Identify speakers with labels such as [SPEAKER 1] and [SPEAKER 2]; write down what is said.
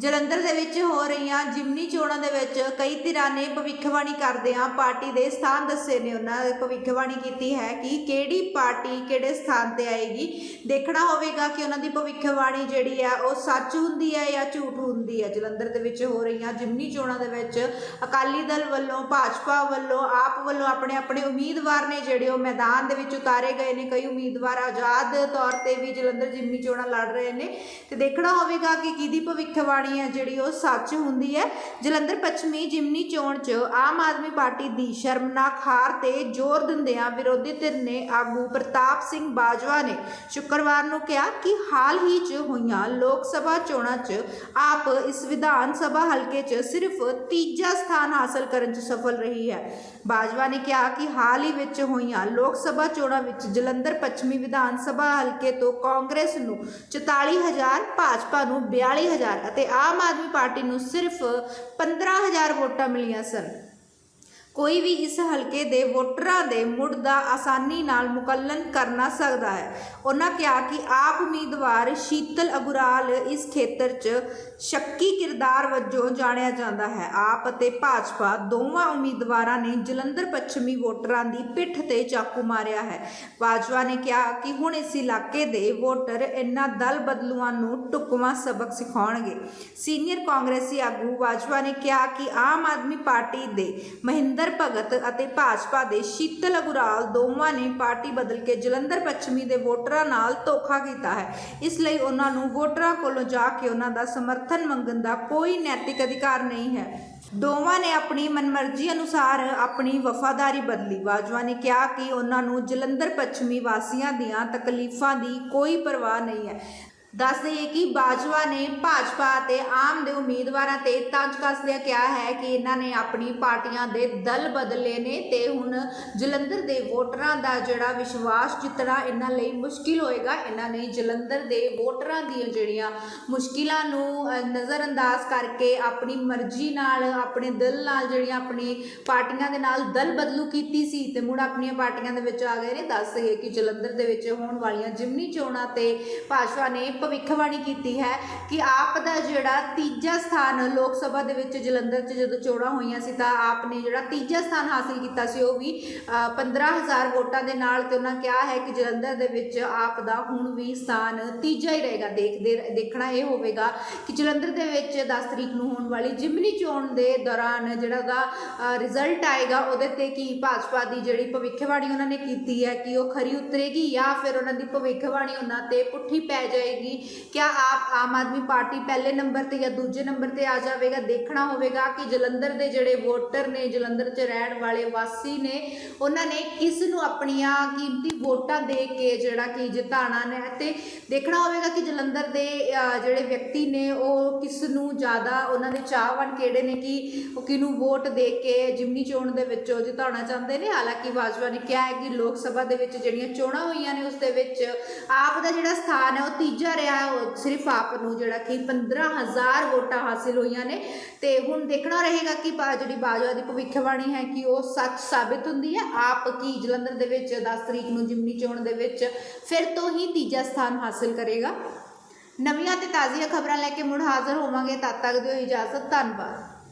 [SPEAKER 1] ਜਲੰਧਰ ਦੇ ਵਿੱਚ ਹੋ ਰਹੀਆਂ ਜਿਮਨੀ ਚੋਣਾਂ ਦੇ ਵਿੱਚ ਕਈ ਧਿਰਾਂ ਨੇ ਭਵਿੱਖਬਾਣੀ ਕਰਦਿਆਂ ਪਾਰਟੀ ਦੇ ਸਥਾਨ ਦੱਸੇ ਨੇ ਉਹਨਾਂ ਨੇ ਭਵਿੱਖਬਾਣੀ ਕੀਤੀ ਹੈ ਕਿ ਕਿਹੜੀ ਪਾਰਟੀ ਕਿਹੜੇ ਸਥਾਨ ਤੇ ਆਏਗੀ। ਦੇਖਣਾ ਹੋਵੇਗਾ ਕਿ ਉਹਨਾਂ ਦੀ ਭਵਿੱਖਬਾਣੀ ਜਿਹੜੀ ਆ, ਉਹ ਸੱਚ ਹੁੰਦੀ ਹੈ ਜਾਂ ਝੂਠ ਹੁੰਦੀ ਹੈ। ਜਲੰਧਰ ਦੇ ਵਿੱਚ ਹੋ ਰਹੀਆਂ ਜਿਮਨੀ ਚੋਣਾਂ ਦੇ ਵਿੱਚ ਅਕਾਲੀ ਦਲ ਵੱਲੋਂ, ਭਾਜਪਾ ਵੱਲੋਂ, ਆਪ ਵੱਲੋਂ ਆਪਣੇ ਆਪਣੇ ਉਮੀਦਵਾਰ ਨੇ ਜਿਹੜੇ ਉਹ ਮੈਦਾਨ ਦੇ ਵਿੱਚ ਉਤਾਰੇ ਗਏ ਨੇ। ਕਈ ਉਮੀਦਵਾਰ ਆਜ਼ਾਦ ਤੌਰ ਤੇ ਵੀ ਜਲੰਧਰ ਜਿਮਨੀ ਚੋਣਾਂ ਲੜ ਰਹੇ ਨੇ। ਤੇ ਦੇਖਣਾ ਹੋਵੇਗਾ ਕਿ ਕਿਹਦੀ ਭਵਿੱਖਬਾਣੀ ਹੈ ਜਿਹੜੀ ਉਹ ਸੱਚ ਹੁੰਦੀ ਹੈ। ਜਲੰਧਰ ਪੱਛਮੀ ਜਿਮਨੀ ਚੋਣ 'ਚ ਆਮ ਆਦਮੀ ਪਾਰਟੀ ਦੀ ਸ਼ਰਮਨਾਕ ਹਾਰ ਤੇ ਜ਼ੋਰ ਦਿੰਦਿਆਂ ਵਿਰੋਧੀ ਧਿਰ ਨੇ ਆਗੂ ਪ੍ਰਤਾਪ ਸਿੰਘ ਬਾਜਵਾ ਨੇ ਸ਼ੁੱਕਰਵਾਰ ਨੂੰ ਕਿਹਾ ਕਿ ਹਾਲ ਹੀ 'ਚ ਹੋਈਆਂ ਲੋਕ ਸਭਾ ਚੋਣਾਂ 'ਚ ਆਪ ਇਸ ਵਿਧਾਨ ਸਭਾ ਹਲਕੇ 'ਚ ਸਿਰਫ ਤੀਜਾ ਸਥਾਨ ਹਾਸਲ ਕਰਨ 'ਚ ਸਫਲ ਰਹੀ ਹੈ। ਬਾਜਵਾ ਨੇ ਕਿਹਾ ਕਿ ਹਾਲ ਹੀ ਵਿੱਚ ਹੋਈਆਂ ਲੋਕ ਸਭਾ ਚੋਣਾਂ ਵਿੱਚ ਜਲੰਧਰ ਪੱਛਮੀ ਵਿਧਾਨ ਸਭਾ ਹਲਕੇ ਤੋਂ ਕਾਂਗਰਸ ਨੂੰ 44000 ਭਾਜਪਾ ਨੂੰ 42000 ਅਤੇ ਆਮ ਆਦਮੀ ਪਾਰਟੀ ਨੂੰ ਸਿਰਫ 15000 ਵੋਟਾਂ ਮਿਲੀਆਂ ਸਨ। ਕੋਈ ਵੀ ਇਸ ਹਲਕੇ ਦੇ ਵੋਟਰਾਂ ਦੇ ਮੁੱਢ ਦਾ ਆਸਾਨੀ ਨਾਲ ਮੁਕੱਲਨ ਕਰਨਾ ਸਕਦਾ ਹੈ। ਉਹਨਾਂ ਕਿਹਾ ਕਿ ਆਪ ਉਮੀਦਵਾਰ ਸ਼ੀਤਲ ਅਗੁਰਾਲ ਇਸ ਖੇਤਰ 'ਚ ਸ਼ੱਕੀ ਕਿਰਦਾਰ ਵਜੋਂ ਜਾਣਿਆ ਜਾਂਦਾ ਹੈ। ਆਪ ਅਤੇ ਭਾਜਪਾ ਦੋਵਾਂ ਉਮੀਦਵਾਰਾਂ ਨੇ ਜਲੰਧਰ ਪੱਛਮੀ ਵੋਟਰਾਂ ਦੀ ਪਿੱਠ ਤੇ ਚਾਕੂ ਮਾਰਿਆ ਹੈ। ਬਾਜਵਾ ਨੇ ਕਿਹਾ ਕਿ ਹੁਣ ਇਸ ਇਲਾਕੇ ਦੇ ਵੋਟਰ ਇਹਨਾਂ ਦਲ ਬਦਲੂਆਂ ਨੂੰ ਟੁਕਵਾਂ ਸਬਕ ਸਿਖਾਉਣਗੇ। ਸੀਨੀਅਰ ਕਾਂਗਰਸੀ ਆਗੂ ਬਾਜਵਾ ਨੇ ਕਿਹਾ ਕਿ ਆਮ ਆਦਮੀ ਪਾਰਟੀ ਦੇ ਮਹਿੰਦਰ ਭਗਤ ਅਤੇ ਭਾਜਪਾ ਦੇ ਸ਼ੀਤਲ ਅਗੁਰਾਲ ਦੋਵਾਂ ਨੇ ਪਾਰਟੀ ਬਦਲ ਕੇ ਜਲੰਧਰ ਪੱਛਮੀ ਦੇ ਵੋਟਰਾਂ ਨਾਲ ਧੋਖਾ ਕੀਤਾ ਹੈ। ਇਸ ਲਈ ਉਹਨਾਂ ਨੂੰ ਵੋਟਰਾਂ ਕੋਲੋਂ ਜਾ ਕੇ ਉਹਨਾਂ ਦਾ ਸਮਰਥਨ ਮੰਗਣ ਦਾ ਕੋਈ ਨੈਤਿਕ ਅਧਿਕਾਰ ਨਹੀਂ ਹੈ। ਦੋਵਾਂ ਨੇ ਆਪਣੀ ਮਨਮਰਜ਼ੀ ਅਨੁਸਾਰ ਆਪਣੀ ਵਫਾਦਾਰੀ ਬਦਲੀ। ਬਾਜਵਾ ਨੇ ਕਿਹਾ ਕਿ ਉਹਨਾਂ ਨੂੰ ਜਲੰਧਰ ਪੱਛਮੀ ਵਾਸੀਆਂ ਦੀਆਂ ਤਕਲੀਫਾਂ ਦੀ ਕੋਈ ਪਰਵਾਹ ਨਹੀਂ ਹੈ। ਦੱਸ ਦਈਏ ਕਿ ਬਾਜਵਾ ਨੇ ਭਾਜਪਾ ਅਤੇ ਆਮ ਦੇ ਉਮੀਦਵਾਰਾਂ ਤੇ ਤੰਜ ਕੱਸਦਿਆਂ ਕਿਹਾ ਹੈ ਕਿ ਇਹਨਾਂ ਨੇ ਆਪਣੀ ਪਾਰਟੀਆਂ ਦੇ ਦਲ ਬਦਲੇ ਨੇ ਤੇ ਹੁਣ ਜਲੰਧਰ ਦੇ ਵੋਟਰਾਂ ਦਾ ਜਿਹੜਾ ਵਿਸ਼ਵਾਸ ਜਿੱਤਣਾ ਇਹਨਾਂ ਲਈ ਮੁਸ਼ਕਿਲ ਹੋਏਗਾ। ਇਹਨਾਂ ਨੇ ਜਲੰਧਰ ਦੇ ਵੋਟਰਾਂ ਦੀਆਂ ਜਿਹੜੀਆਂ ਮੁਸ਼ਕਿਲਾਂ ਨੂੰ ਨਜ਼ਰਅੰਦਾਜ਼ ਕਰਕੇ ਆਪਣੀ ਮਰਜ਼ੀ ਨਾਲ, ਆਪਣੇ ਦਿਲ ਨਾਲ ਜਿਹੜੀਆਂ ਆਪਣੀ ਪਾਰਟੀਆਂ ਦੇ ਨਾਲ ਦਲ ਬਦਲੂ ਕੀਤੀ ਸੀ ਤੇ ਮੁੜ ਆਪਣੀਆਂ ਪਾਰਟੀਆਂ ਦੇ ਵਿੱਚ ਆ ਗਏ ਨੇ। ਦੱਸ ਦਈਏ ਕਿ ਜਲੰਧਰ ਦੇ ਵਿੱਚ ਹੋਣ ਵਾਲੀਆਂ ਜਿਮਨੀ ਚੋਣਾਂ ਤੇ ਭਾਜਪਾ ਨੇ ਭਵਿੱਖਬਾਣੀ ਕੀਤੀ ਹੈ ਕਿ ਆਪ ਦਾ ਜਿਹੜਾ ਤੀਜਾ ਸਥਾਨ ਲੋਕ ਸਭਾ ਦੇ ਵਿੱਚ ਜਲੰਧਰ 'ਚ ਜਦੋਂ ਚੋਣਾਂ ਹੋਈਆਂ ਸੀ ਤਾਂ ਆਪ ਨੇ ਜਿਹੜਾ ਤੀਜਾ ਸਥਾਨ ਹਾਸਿਲ ਕੀਤਾ ਸੀ ਉਹ ਵੀ ਅ, 15000 ਵੋਟਾਂ ਦੇ ਨਾਲ ਤੇ ਉਹਨਾਂ ਕਿਹਾ ਹੈ ਕਿ ਜਲੰਧਰ ਦੇ ਵਿੱਚ ਆਪ ਦਾ ਹੁਣ ਵੀ ਸਥਾਨ ਤੀਜਾ ਹੀ ਰਹੇਗਾ। ਦੇਖਦੇ ਦੇਖਣਾ ਇਹ ਹੋਵੇਗਾ ਕਿ ਜਲੰਧਰ ਦੇ ਵਿੱਚ 10 ਤਰੀਕ ਨੂੰ ਹੋਣ ਵਾਲੀ ਜਿਮਨੀ ਚੋਣ ਦੇ ਦੌਰਾਨ ਜਿਹੜਾ ਦਾ ਰਿਜ਼ਲਟ ਆਏਗਾ ਉਹਦੇ ਤੇ ਕੀ ਭਾਜਪਾ ਦੀ ਜਿਹੜੀ ਭਵਿੱਖਬਾਣੀ ਉਹਨਾਂ ਨੇ ਕੀਤੀ ਹੈ ਕਿ ਉਹ ਖਰੀ ਉਤਰੇਗੀ ਜਾਂ ਫਿਰ ਉਹਨਾਂ ਦੀ ਭਵਿੱਖਬਾਣੀ ਉਹਨਾਂ ਤੇ ਪੁੱਠੀ ਪੈ ਜਾਏਗੀ ਕਿਆ ਆਪ ਆਮ ਆਦਮੀ ਪਾਰਟੀ ਪਹਿਲੇ ਨੰਬਰ ਤੇ ਜਾਂ ਦੂਜੇ ਨੰਬਰ ਤੇ ਆ ਜਾਵੇਗਾ, ਦੇਖਣਾ ਹੋਵੇਗਾ ਕਿ ਜਲੰਧਰ ਦੇ ਜਿਹੜੇ ਵੋਟਰ ਨੇ, ਜਲੰਧਰ 'ਚ ਰਹਿਣ ਵਾਲੇ ਵਾਸੀ ਨੇ, ਉਹਨਾਂ ਨੇ ਕਿਸ ਨੂੰ ਆਪਣੀਆਂ ਕੀਮਤੀ ਵੋਟਾਂ ਦੇ ਕੇ ਜਿਹੜਾ ਕਿ ਜਿਤਾਣਾ ਨੇ ਤੇ ਦੇਖਣਾ ਹੋਵੇਗਾ ਕਿ ਜਲੰਧਰ ਦੇ ਜਿਹੜੇ ਵਿਅਕਤੀ ਨੇ, ਉਹ ਕਿਸ ਨੂੰ ਜ਼ਿਆਦਾ ਉਹਨਾਂ ਦੇ ਚਾਹਵਾਨ ਕਿਹੜੇ ਨੇ ਕਿ ਉਹ ਕਿਹਨੂੰ ਵੋਟ ਦੇ ਕੇ ਜਿਮਨੀ ਚੋਣ ਦੇ ਵਿੱਚੋਂ ਜਿਤਾਉਣਾ ਚਾਹੁੰਦੇ ਨੇ। ਹਾਲਾਂਕਿ ਬਾਜਵਾ ਨੇ ਕਿਹਾ ਹੈ ਕਿ ਲੋਕ ਸਭਾ ਦੇ ਵਿੱਚ ਜਿਹੜੀਆਂ ਚੋਣਾਂ ਹੋਈਆਂ ਨੇ, ਉਸ ਦੇ ਵਿੱਚ ਆਪ ਦਾ ਜਿਹੜਾ ਸਥਾਨ ਹੈ, ਉਹ ਤੀਜਾ ਰਿਹਾ ਸਿਰਫ ਆਪ ਨੂੰ ਜਿਹੜਾ ਕਿ 15000 ਵੋਟਾਂ ਹਾਸਿਲ ਹੋਈਆਂ ਨੇ। ਤੇ ਹੁਣ ਦੇਖਣਾ ਰਹੇਗਾ ਕਿ ਜਿਹੜੀ ਬਾਜਵਾ ਦੀ ਭਵਿੱਖਬਾਣੀ ਹੈ ਕਿ ਉਹ ਸੱਚ ਸਾਬਿਤ ਹੁੰਦੀ ਹੈ। ਆਪ ਕੀ ਜਲੰਧਰ ਦੇ ਵਿੱਚ 10 ਤਰੀਕ ਨੂੰ ਜਿਮਨੀ ਚੋਣ ਦੇ ਵਿੱਚ ਫਿਰ ਤੋਂ ਹੀ ਤੀਜਾ ਸਥਾਨ ਹਾਸਿਲ ਕਰੇਗਾ। ਨਵੀਆਂ ਤੇ ਤਾਜ਼ੀਆਂ ਖਬਰਾਂ ਲੈ ਕੇ ਮੁੜ ਹਾਜ਼ਰ ਹੋਵਾਂਗੇ। ਤਦ ਤੱਕ ਦਿਓ ਇਜਾਜ਼ਤ। ਧੰਨਵਾਦ।